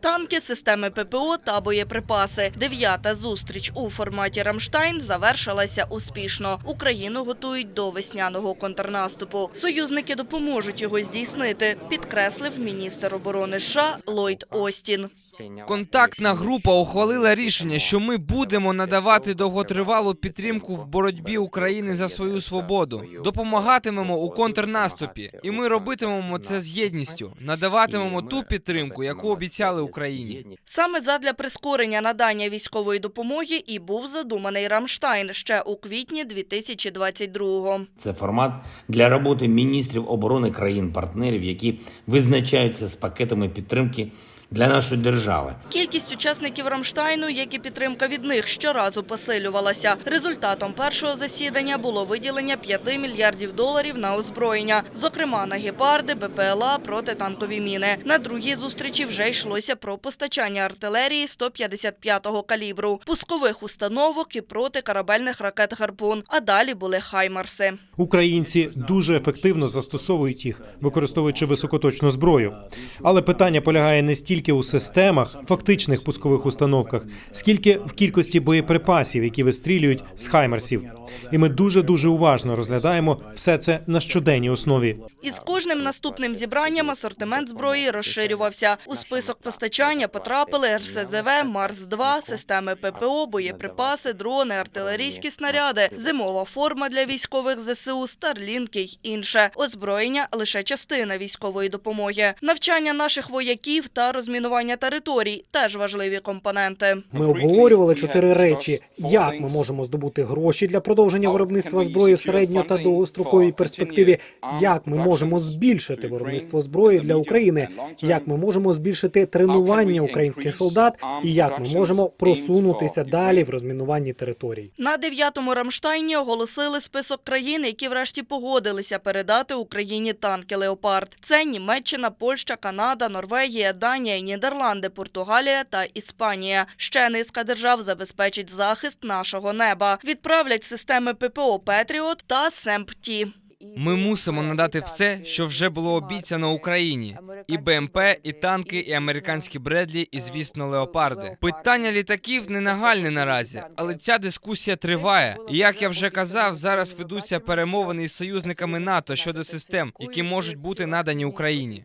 Танки, системи ППО та боєприпаси. Дев'ята зустріч у форматі Рамштайн завершилася успішно. Україну готують до весняного контрнаступу. Союзники допоможуть його здійснити, підкреслив міністр оборони США Ллойд Остін. Контактна група ухвалила рішення, що ми будемо надавати довготривалу підтримку в боротьбі України за свою свободу. Допомагатимемо у контрнаступі, і ми робитимемо це з єдністю. Надаватимемо ту підтримку, яку обіцяли Україні. Саме задля прискорення надання військової допомоги і був задуманий Рамштайн ще у квітні 2022-го. Це формат для роботи міністрів оборони країн-партнерів, які визначаються з пакетами підтримки для нашої держави. Кількість учасників Рамштайну, як і підтримка від них, щоразу посилювалася. Результатом першого засідання було виділення 5 мільярдів доларів на озброєння, зокрема на гепарди, БПЛА, протитанкові міни. На другій зустрічі вже йшлося про постачання артилерії 155-го калібру, пускових установок і протикорабельних ракет «Гарпун», а далі були «Хаймарси». Українці дуже ефективно застосовують їх, використовуючи високоточну зброю. Але питання полягає не стільки у системах, фактичних пускових установках, скільки в кількості боєприпасів, які вистрілюють з хаймерсів. І ми дуже дуже уважно розглядаємо все це на щоденній основі. Із кожним наступним зібранням асортимент зброї розширювався. У список постачання потрапили РСЗВ, Марс-2, системи ППО, боєприпаси, дрони, артилерійські снаряди, зимова форма для військових ЗСУ, старлінки й інше. Озброєння – лише частина військової допомоги. Навчання наших вояків та розмінування територій – теж важливі компоненти. Ми обговорювали чотири речі: як ми можемо здобути гроші для продовження виробництва зброї в середньо та довгостроковій перспективі, як ми можемо збільшити виробництво зброї для України, як ми можемо збільшити тренування українських солдат, і як ми можемо просунутися далі в розмінуванні територій. На дев'ятому Рамштайні оголосили список країн, які врешті погодилися передати Україні танки «Леопард». Це Німеччина, Польща, Канада, Норвегія, Данія, Нідерланди, Португалія та Іспанія. Ще низка держав забезпечить захист нашого неба. Відправлять системи ППО «Петріот» та «Семп-Ті». Ми мусимо надати все, що вже було обіцяно Україні: і БМП, і танки, і американські Бредлі, і звісно, леопарди. Питання літаків не нагальне наразі, але ця дискусія триває. І як я вже казав, зараз ведуться перемовини із союзниками НАТО щодо систем, які можуть бути надані Україні.